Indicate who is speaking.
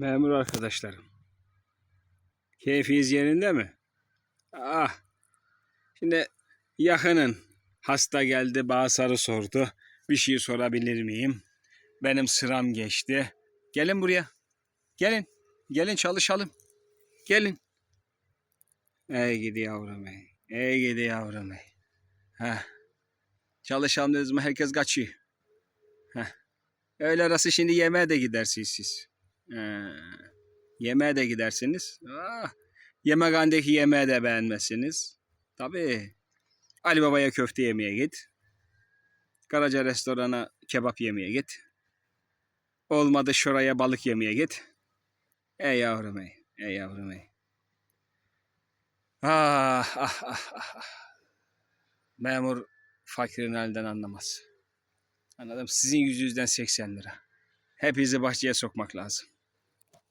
Speaker 1: Memur arkadaşlarım. Keyfiniz yerinde mi? Ah. Şimdi yakının hasta geldi Bağsar'ı sordu. Bir şey sorabilir miyim? Benim sıram geçti. Gelin buraya. Gelin. Gelin çalışalım. Gelin. Ey gidi yavrum ey. Ey gidi yavrum ey. Heh. Çalışalım dedim mi herkes kaçıyor. Heh. Öğle arası şimdi yemeğe de gidersiniz siz. Ee, yemeğe de gidersiniz. Ah, yemekhanedeki yemeği de beğenmezsiniz. Tabii. Ali Baba'ya köfte yemeye git. Karaca restorana kebap yemeye git. Olmadı şuraya balık yemeye git. Ey yavrum ey. Ey yavrum ey. Ah, ah, ah, ah. ah. Memur fakirin halinden anlamaz. Anladım. Sizin yüzünüzden 80 lira. Hepinizi bahçeye sokmak lazım.